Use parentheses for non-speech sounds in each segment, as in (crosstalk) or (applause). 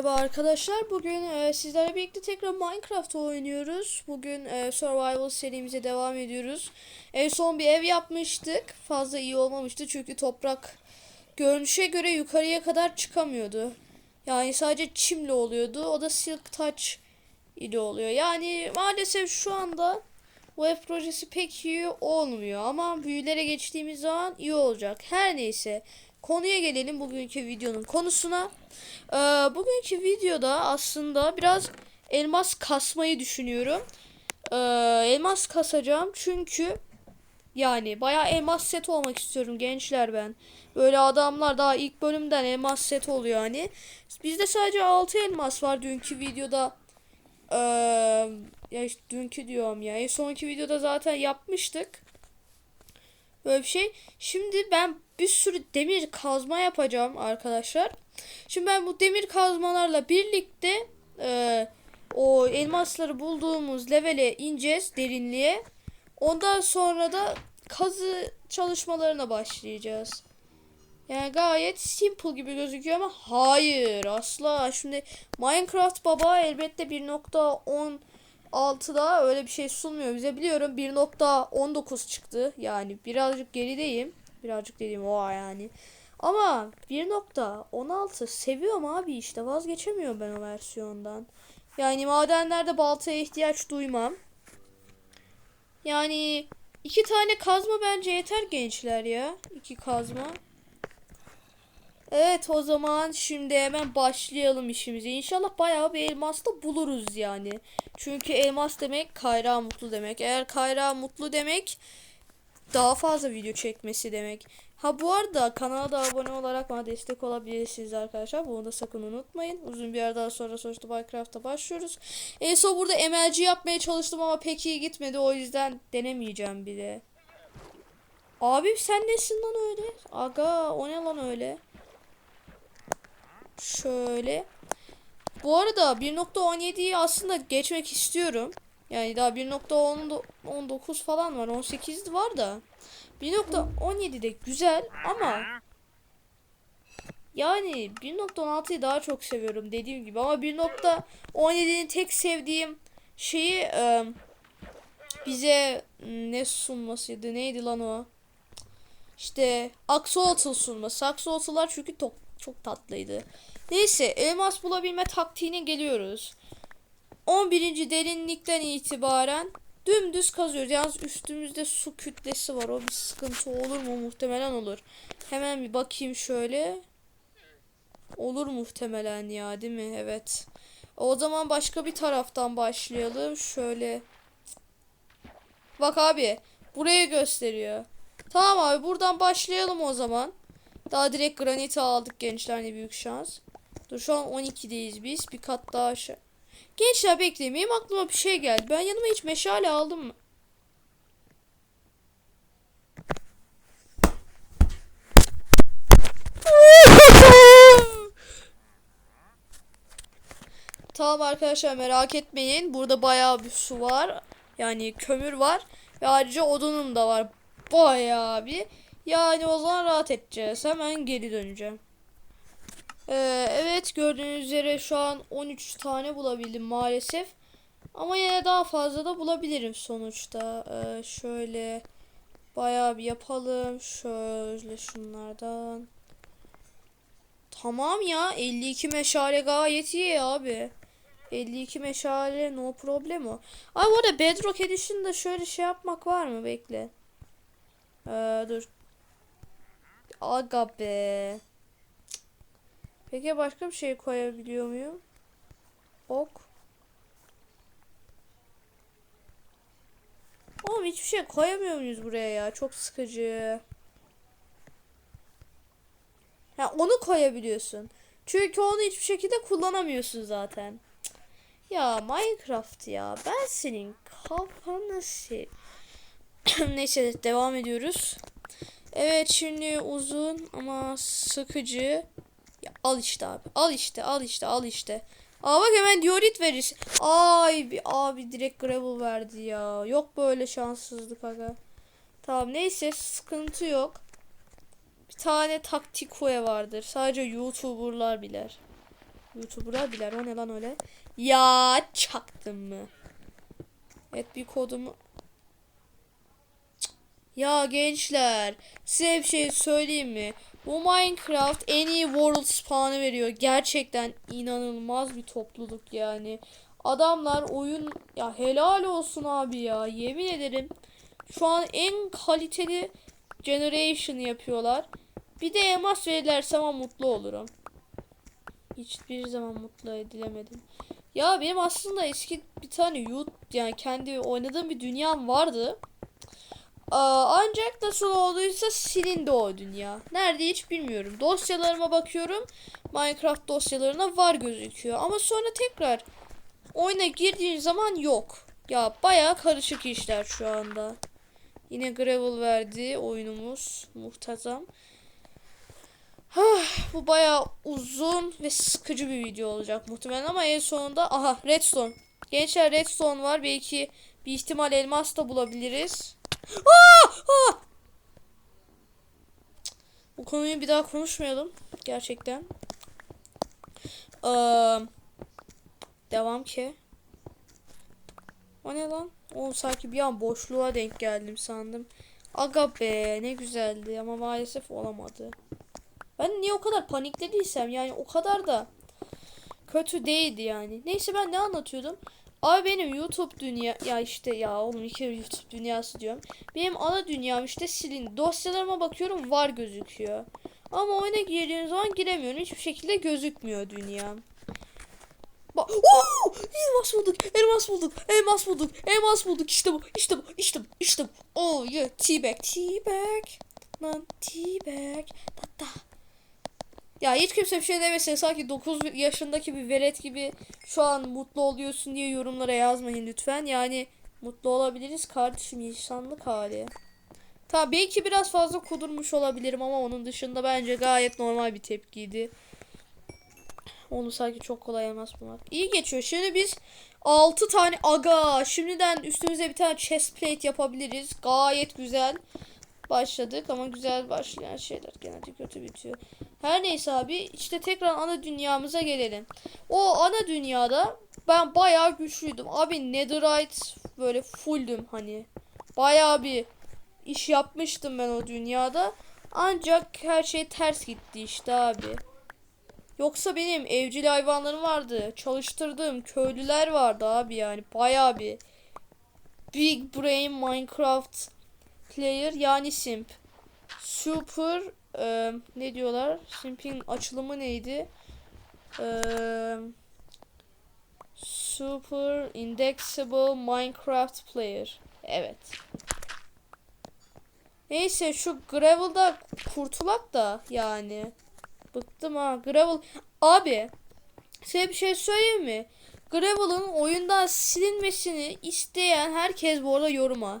Merhaba arkadaşlar. Bugün e, sizlerle birlikte tekrar Minecraft oynuyoruz. Bugün e, Survival serimize devam ediyoruz. En son bir ev yapmıştık. Fazla iyi olmamıştı çünkü toprak görünüşe göre yukarıya kadar çıkamıyordu. Yani sadece çimle oluyordu. O da Silk Touch ile oluyor. Yani maalesef şu anda bu ev projesi pek iyi olmuyor ama büyülere geçtiğimiz zaman iyi olacak. Her neyse konuya gelelim bugünkü videonun konusuna. Ee, bugünkü videoda aslında biraz elmas kasmayı düşünüyorum. Ee, elmas kasacağım çünkü yani bayağı elmas set olmak istiyorum gençler ben. Böyle adamlar daha ilk bölümden elmas set oluyor hani. Bizde sadece 6 elmas var dünkü videoda. Ee, ya işte dünkü diyorum ya. En sonki videoda zaten yapmıştık. Böyle bir şey. Şimdi ben bir sürü demir kazma yapacağım arkadaşlar. Şimdi ben bu demir kazmalarla birlikte e, o elmasları bulduğumuz levele ineceğiz derinliğe. Ondan sonra da kazı çalışmalarına başlayacağız. Yani gayet simple gibi gözüküyor ama hayır asla. Şimdi Minecraft baba elbette 1.16'da öyle bir şey sunmuyor bize. Biliyorum 1.19 çıktı. Yani birazcık gerideyim. Birazcık dediğim o yani. Ama 1.16 seviyorum abi işte vazgeçemiyorum ben o versiyondan. Yani madenlerde baltaya ihtiyaç duymam. Yani iki tane kazma bence yeter gençler ya. İki kazma. Evet o zaman şimdi hemen başlayalım işimize. İnşallah bayağı bir elmas da buluruz yani. Çünkü elmas demek Kayra mutlu demek. Eğer Kayra mutlu demek daha fazla video çekmesi demek. Ha bu arada kanala da abone olarak bana destek olabilirsiniz arkadaşlar. Bunu da sakın unutmayın. Uzun bir aradan sonra sonuçta Minecraft'a başlıyoruz. En son burada MLG yapmaya çalıştım ama pek iyi gitmedi. O yüzden denemeyeceğim bile. Abim sen nesin lan öyle? Aga o ne lan öyle? Şöyle. Bu arada 1.17'yi aslında geçmek istiyorum. Yani daha 1.19 falan var. 18 var da. 1.17 de güzel ama yani 1.16'yı daha çok seviyorum dediğim gibi ama 1.17'nin tek sevdiğim şeyi e, bize ne sunmasıydı neydi lan o işte axolotl sunması axolotlar çünkü çok, çok tatlıydı neyse elmas bulabilme taktiğine geliyoruz 11. derinlikten itibaren dümdüz kazıyoruz. Yalnız üstümüzde su kütlesi var. O bir sıkıntı olur mu? Muhtemelen olur. Hemen bir bakayım şöyle. Olur muhtemelen ya değil mi? Evet. O zaman başka bir taraftan başlayalım. Şöyle. Bak abi. Burayı gösteriyor. Tamam abi buradan başlayalım o zaman. Daha direkt graniti aldık gençler ne büyük şans. Dur şu an 12'deyiz biz. Bir kat daha aşağı. Gençler bekleyin. Aklıma bir şey geldi. Ben yanıma hiç meşale aldım mı? (laughs) Tamam arkadaşlar merak etmeyin. Burada bayağı bir su var. Yani kömür var. Ve ayrıca odunum da var. Bayağı bir. Yani o zaman rahat edeceğiz. Hemen geri döneceğim. Ee, evet gördüğünüz üzere şu an 13 tane bulabildim maalesef. Ama yine daha fazla da bulabilirim sonuçta. Ee, şöyle bayağı bir yapalım. Şöyle şunlardan. Tamam ya 52 meşale gayet iyi abi. 52 meşale no problem o. Abi orada Bedrock Edition'da şöyle şey yapmak var mı? Bekle. Ee, dur. Aga be. Peki başka bir şey koyabiliyor muyum? Ok. Oğlum hiçbir şey koyamıyor muyuz buraya ya? Çok sıkıcı. Ha onu koyabiliyorsun. Çünkü onu hiçbir şekilde kullanamıyorsun zaten. Ya Minecraft ya ben senin kafanı sev. (clears throat) Neyse devam ediyoruz. Evet şimdi uzun ama sıkıcı ya al işte abi. Al işte al işte al işte. Aa bak hemen diorit verir. Ay bir abi direkt gravel verdi ya. Yok böyle şanssızlık aga. Tamam neyse sıkıntı yok. Bir tane taktik taktikue vardır. Sadece youtuberlar bilir. YouTuber'a biler. O ne lan öyle? Ya çaktım mı? Evet bir kodumu. Ya gençler size bir şey söyleyeyim mi? Bu Minecraft en iyi world spawn'ı veriyor. Gerçekten inanılmaz bir topluluk yani. Adamlar oyun ya helal olsun abi ya. Yemin ederim şu an en kaliteli generation yapıyorlar. Bir de elmas verirlerse ama mutlu olurum. Hiçbir zaman mutlu edilemedim. Ya benim aslında eski bir tane YouTube yani kendi oynadığım bir dünyam vardı. Ancak nasıl olduysa silindi o dünya. Nerede hiç bilmiyorum. Dosyalarıma bakıyorum. Minecraft dosyalarına var gözüküyor. Ama sonra tekrar oyuna girdiğin zaman yok. Ya bayağı karışık işler şu anda. Yine gravel verdi oyunumuz. Muhtazam. Bu bayağı uzun ve sıkıcı bir video olacak muhtemelen ama en sonunda aha redstone. Gençler redstone var. Belki bir ihtimal elmas da bulabiliriz. Aa! Cık, Bu konuyu bir daha konuşmayalım. Gerçekten. Eee, devam ki. O ne lan? Oğlum sanki bir an boşluğa denk geldim sandım. Aga be ne güzeldi ama maalesef olamadı. Ben niye o kadar paniklediysem yani o kadar da kötü değildi yani. Neyse ben ne anlatıyordum? Abi benim YouTube dünya ya işte ya oğlum iki YouTube dünyası diyorum. Benim ana dünyam işte silin. Dosyalarıma bakıyorum var gözüküyor. Ama oyuna girdiğim zaman giremiyorum. Hiçbir şekilde gözükmüyor dünyam. Bak, Oo! elmas bulduk, elmas bulduk, elmas bulduk, elmas bulduk. İşte bu, işte bu, işte bu, işte bu. Oh yeah, teabag, teabag. Lan teabag. Da da. Ya hiç kimse bir şey demesin. Sanki 9 yaşındaki bir velet gibi şu an mutlu oluyorsun diye yorumlara yazmayın lütfen. Yani mutlu olabiliriz kardeşim insanlık hali. Tabii belki biraz fazla kudurmuş olabilirim ama onun dışında bence gayet normal bir tepkiydi. Onu sanki çok kolay elmas bulmak. İyi geçiyor. Şimdi biz 6 tane aga şimdiden üstümüze bir tane chest plate yapabiliriz. Gayet güzel başladık ama güzel başlayan şeyler genelde kötü bitiyor. Her neyse abi işte tekrar ana dünyamıza gelelim. O ana dünyada ben bayağı güçlüydüm. Abi netherite böyle fulldüm hani. Bayağı bir iş yapmıştım ben o dünyada. Ancak her şey ters gitti işte abi. Yoksa benim evcil hayvanlarım vardı. Çalıştırdığım köylüler vardı abi yani. Bayağı bir Big Brain Minecraft player yani simp. Super e, ne diyorlar? Simp'in açılımı neydi? E, super Indexable Minecraft Player. Evet. Neyse şu Gravel'da kurtulak da yani. Bıktım ha. Gravel. Abi. Size bir şey söyleyeyim mi? Gravel'ın oyundan silinmesini isteyen herkes bu arada yoruma.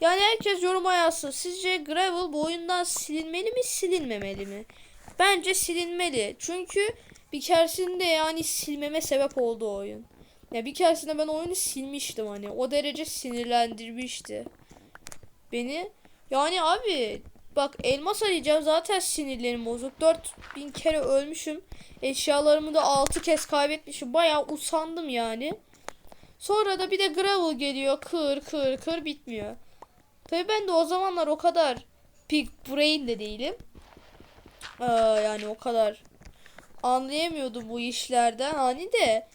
Yani herkes yoruma yazsın. Sizce Gravel bu oyundan silinmeli mi silinmemeli mi? Bence silinmeli. Çünkü bir keresinde yani silmeme sebep oldu oyun. Ya bir keresinde ben oyunu silmiştim hani. O derece sinirlendirmişti. Beni. Yani abi bak elmas arayacağım zaten sinirlerim bozuk. 4000 kere ölmüşüm. Eşyalarımı da 6 kez kaybetmişim. Bayağı usandım yani. Sonra da bir de gravel geliyor. Kır kır kır bitmiyor. Tabi ben de o zamanlar o kadar big brain de değilim. Ee, yani o kadar anlayamıyordum bu işlerden hani de.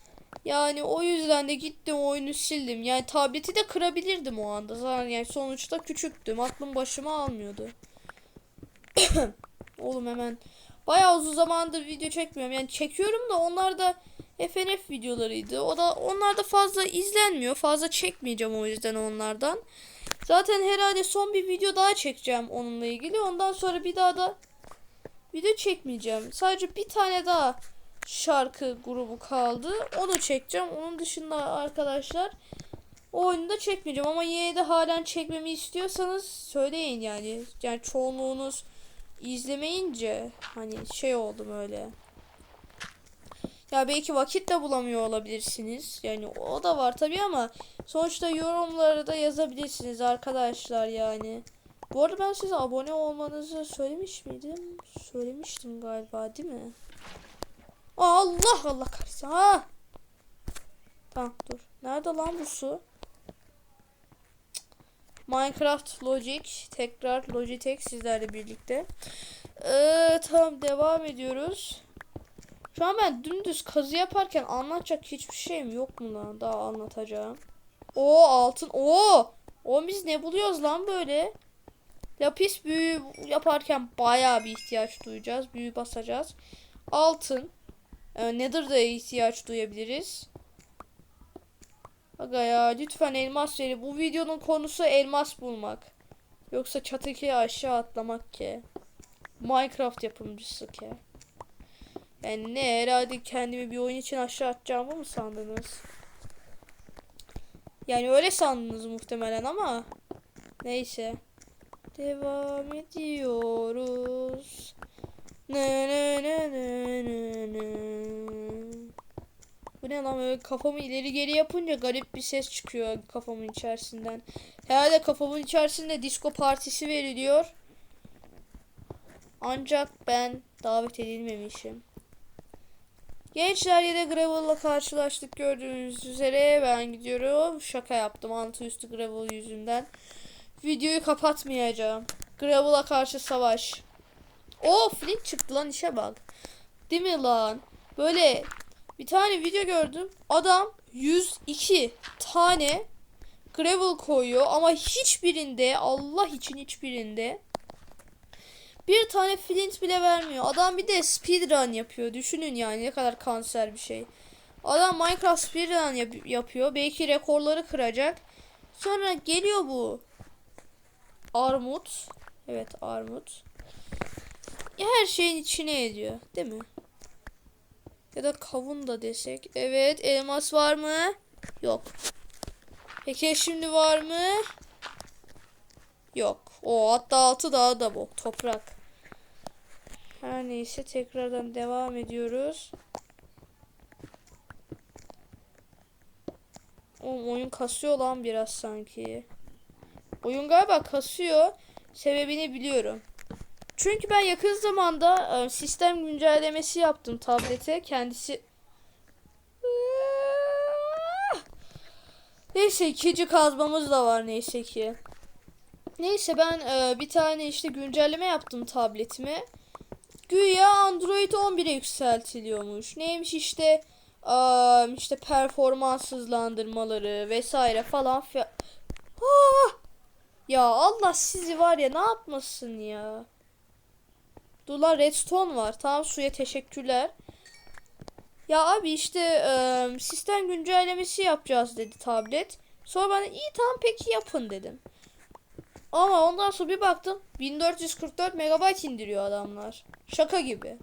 Yani o yüzden de gittim oyunu sildim. Yani tableti de kırabilirdim o anda. Zaten yani sonuçta küçüktüm. Aklım başıma almıyordu. (coughs) Oğlum hemen bayağı uzun zamandır video çekmiyorum. Yani çekiyorum da onlar da FNF videolarıydı. O da onlar da fazla izlenmiyor. Fazla çekmeyeceğim o yüzden onlardan. Zaten herhalde son bir video daha çekeceğim onunla ilgili. Ondan sonra bir daha da video çekmeyeceğim. Sadece bir tane daha şarkı grubu kaldı. Onu çekeceğim. Onun dışında arkadaşlar o oyunu da çekmeyeceğim ama yine de halen çekmemi istiyorsanız söyleyin yani. Yani çoğunluğunuz izlemeyince hani şey oldum öyle. Ya belki vakit de bulamıyor olabilirsiniz. Yani o da var tabii ama sonuçta yorumları da yazabilirsiniz arkadaşlar yani. Bu arada ben size abone olmanızı söylemiş miydim? Söylemiştim galiba değil mi? Allah Allah kahretsin. Ha. Tamam dur. Nerede lan bu su? Minecraft Logic tekrar Logitech sizlerle birlikte. Ee, tamam devam ediyoruz. Şu an ben dümdüz kazı yaparken anlatacak hiçbir şeyim yok mu lan daha anlatacağım. O altın. O. O biz ne buluyoruz lan böyle? Lapis büyü yaparken bayağı bir ihtiyaç duyacağız. Büyü basacağız. Altın. Ee, Nether'da ihtiyaç duyabiliriz. Aga ya lütfen elmas veri. Bu videonun konusu elmas bulmak. Yoksa çatıya aşağı atlamak ki. Minecraft yapımcısı ki. Yani ne herhalde kendimi bir oyun için aşağı atacağımı mı sandınız? Yani öyle sandınız muhtemelen ama neyse. Devam ediyoruz. Ne ne ne ne ne ne. Bu ne lan böyle kafamı ileri geri yapınca garip bir ses çıkıyor kafamın içerisinden. Herhalde kafamın içerisinde disco partisi veriliyor. Ancak ben davet edilmemişim. Gençler yine Gravel'la karşılaştık gördüğünüz üzere ben gidiyorum. Şaka yaptım altı üstü Gravel yüzünden. Videoyu kapatmayacağım. Gravel'a karşı savaş. O Flint çıktı lan işe bak. Değil mi lan? Böyle bir tane video gördüm. Adam 102 tane gravel koyuyor ama hiçbirinde Allah için hiçbirinde bir tane flint bile vermiyor. Adam bir de speedrun yapıyor. Düşünün yani ne kadar kanser bir şey. Adam Minecraft speedrun yap- yapıyor. Belki rekorları kıracak. Sonra geliyor bu armut. Evet armut. Her şeyin içine ediyor. Değil mi? Ya da kavun da desek. Evet elmas var mı? Yok. Peki şimdi var mı? Yok. O hatta altı daha da bok. Toprak. Her neyse tekrardan devam ediyoruz. Oğlum oyun kasıyor lan biraz sanki. Oyun galiba kasıyor. Sebebini biliyorum. Çünkü ben yakın zamanda e, sistem güncellemesi yaptım tablete. Kendisi Neyse ikinci kazmamız da var neyse ki. Neyse ben e, bir tane işte güncelleme yaptım tabletime. Güya Android 11'e yükseltiliyormuş. Neymiş işte e, işte performans hızlandırmaları vesaire falan filan. Ah! Ya Allah sizi var ya ne yapmasın ya. Dur lan redstone var. Tamam suya teşekkürler. Ya abi işte e, sistem güncellemesi yapacağız dedi tablet. Sonra bana iyi tamam peki yapın dedim. Ama ondan sonra bir baktım 1444 megabayt indiriyor adamlar. Şaka gibi.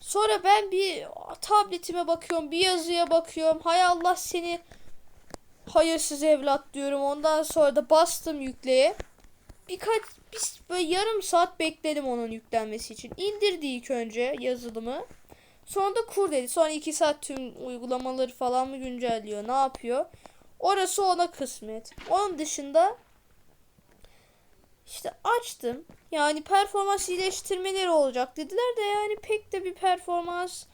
Sonra ben bir tabletime bakıyorum, bir yazıya bakıyorum. Hay Allah seni hayırsız evlat diyorum. Ondan sonra da bastım yükleye. Birkaç biz böyle yarım saat bekledim onun yüklenmesi için. İndirdi ilk önce yazılımı. Sonra da kur dedi. Sonra iki saat tüm uygulamaları falan mı güncelliyor? Ne yapıyor? Orası ona kısmet. Onun dışında işte açtım. Yani performans iyileştirmeleri olacak dediler de yani pek de bir performans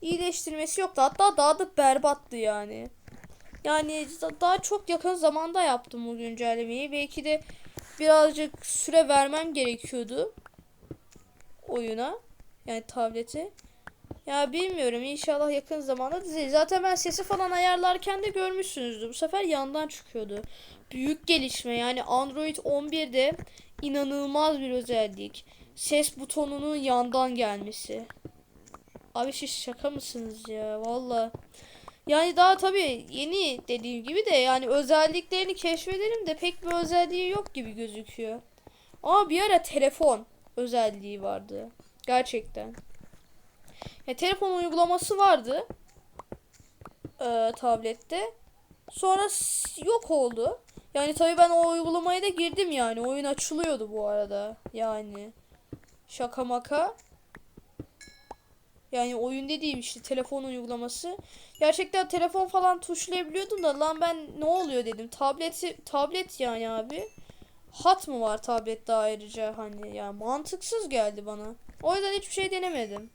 iyileştirmesi yoktu. Hatta daha da berbattı yani. Yani daha çok yakın zamanda yaptım bu güncellemeyi. Belki de birazcık süre vermem gerekiyordu oyuna. Yani tablete. Ya bilmiyorum inşallah yakın zamanda düzelir. Zaten ben sesi falan ayarlarken de görmüşsünüzdür. Bu sefer yandan çıkıyordu. Büyük gelişme yani Android 11'de inanılmaz bir özellik. Ses butonunun yandan gelmesi. Abi siz şaka mısınız ya valla. Yani daha tabii yeni dediğim gibi de yani özelliklerini keşfedelim de pek bir özelliği yok gibi gözüküyor. Ama bir ara telefon özelliği vardı. Gerçekten. Ya, telefon uygulaması vardı. Ee, tablette. Sonra yok oldu. Yani tabii ben o uygulamaya da girdim yani. Oyun açılıyordu bu arada. Yani. Şaka maka. Yani oyun dediğim işte telefon uygulaması. Gerçekten telefon falan tuşlayabiliyordum da lan ben ne oluyor dedim. Tableti tablet yani abi. Hat mı var tablette ayrıca hani ya mantıksız geldi bana. O yüzden hiçbir şey denemedim.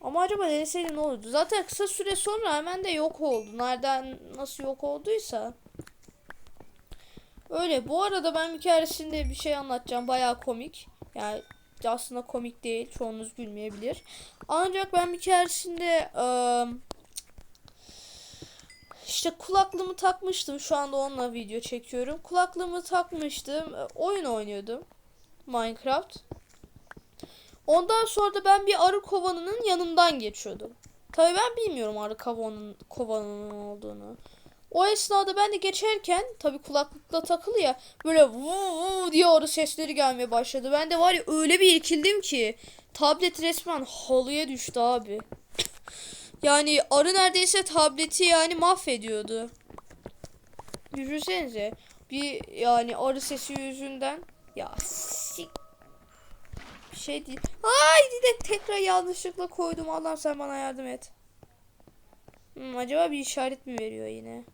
Ama acaba deneseydi ne olurdu? Zaten kısa süre sonra hemen de yok oldu. Nereden nasıl yok olduysa. Öyle. Bu arada ben bir keresinde bir şey anlatacağım. Bayağı komik. Yani aslında komik değil. Çoğunuz gülmeyebilir. Ancak ben bir keresinde eee, işte kulaklığımı takmıştım. Şu anda onunla video çekiyorum. Kulaklığımı takmıştım. e, Oyun oynuyordum. Minecraft. Ondan sonra da ben bir arı kovanının yanından geçiyordum. Tabii ben bilmiyorum arı kovanın kovanının olduğunu. O esnada ben de geçerken tabii kulaklıkla takılı ya böyle vuu diye arı sesleri gelmeye başladı. Ben de var ya öyle bir irkildim ki tablet resmen halıya düştü abi. Yani arı neredeyse tableti yani mahvediyordu. Düşünsenize bir yani arı sesi yüzünden ya sik şey değil. Ay de tekrar yanlışlıkla koydum. Allah sen bana yardım et. Hmm, acaba bir işaret mi veriyor yine?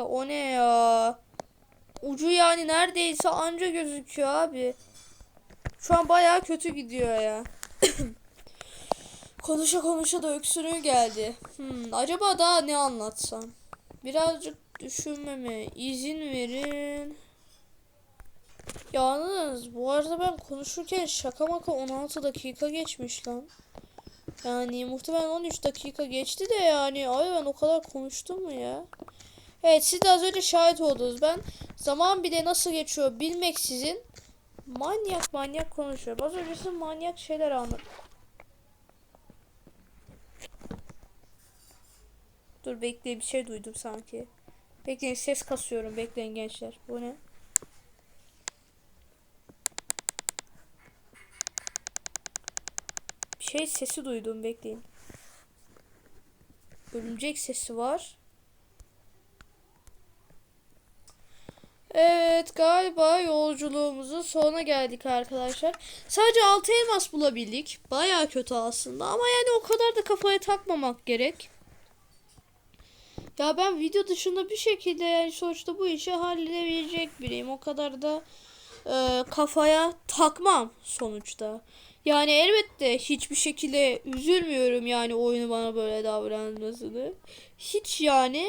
Bak o ne ya? Ucu yani neredeyse anca gözüküyor abi. Şu an bayağı kötü gidiyor ya. (coughs) konuşa konuşa da öksürüğü geldi. Hmm, acaba daha ne anlatsam? Birazcık düşünmeme izin verin. Yalnız bu arada ben konuşurken şaka maka 16 dakika geçmiş lan. Yani muhtemelen 13 dakika geçti de yani ay ben o kadar konuştum mu ya? Evet siz de az önce şahit oldunuz. Ben zaman bile nasıl geçiyor bilmeksizin manyak manyak konuşuyorum. Az önce size manyak şeyler anlattım. Dur bekle bir şey duydum sanki. Bekleyin ses kasıyorum. Bekleyin gençler. Bu ne? Bir şey sesi duydum. Bekleyin. Örümcek sesi var. Evet galiba yolculuğumuzun sonuna geldik arkadaşlar. Sadece 6 elmas bulabildik. Baya kötü aslında ama yani o kadar da kafaya takmamak gerek. Ya ben video dışında bir şekilde yani sonuçta bu işi halledebilecek biriyim. O kadar da e, kafaya takmam sonuçta. Yani elbette hiçbir şekilde üzülmüyorum yani oyunu bana böyle davranmasını. Hiç yani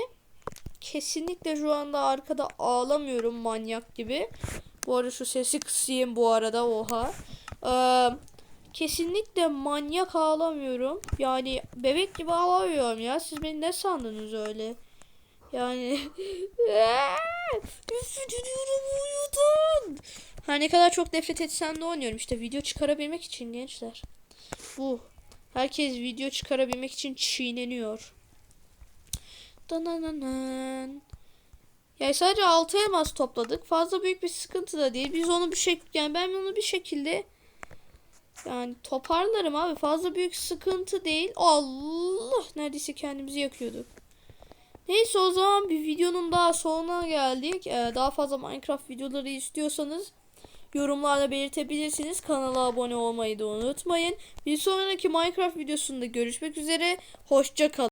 kesinlikle şu anda arkada ağlamıyorum manyak gibi. Bu arada şu sesi kısayım bu arada oha. Ee, kesinlikle manyak ağlamıyorum. Yani bebek gibi ağlamıyorum ya. Siz beni ne sandınız öyle? Yani (laughs) Üfürüyorum uyudun. Her ne kadar çok nefret etsem de oynuyorum. İşte video çıkarabilmek için gençler. Bu. Herkes video çıkarabilmek için çiğneniyor. Danananan. Yani sadece 6 elmas topladık. Fazla büyük bir sıkıntı da değil. Biz onu bir şey yani ben onu bir şekilde yani toparlarım abi. Fazla büyük sıkıntı değil. Allah neredeyse kendimizi yakıyorduk. Neyse o zaman bir videonun daha sonuna geldik. Ee, daha fazla Minecraft videoları istiyorsanız yorumlarda belirtebilirsiniz. Kanala abone olmayı da unutmayın. Bir sonraki Minecraft videosunda görüşmek üzere. Hoşça kalın.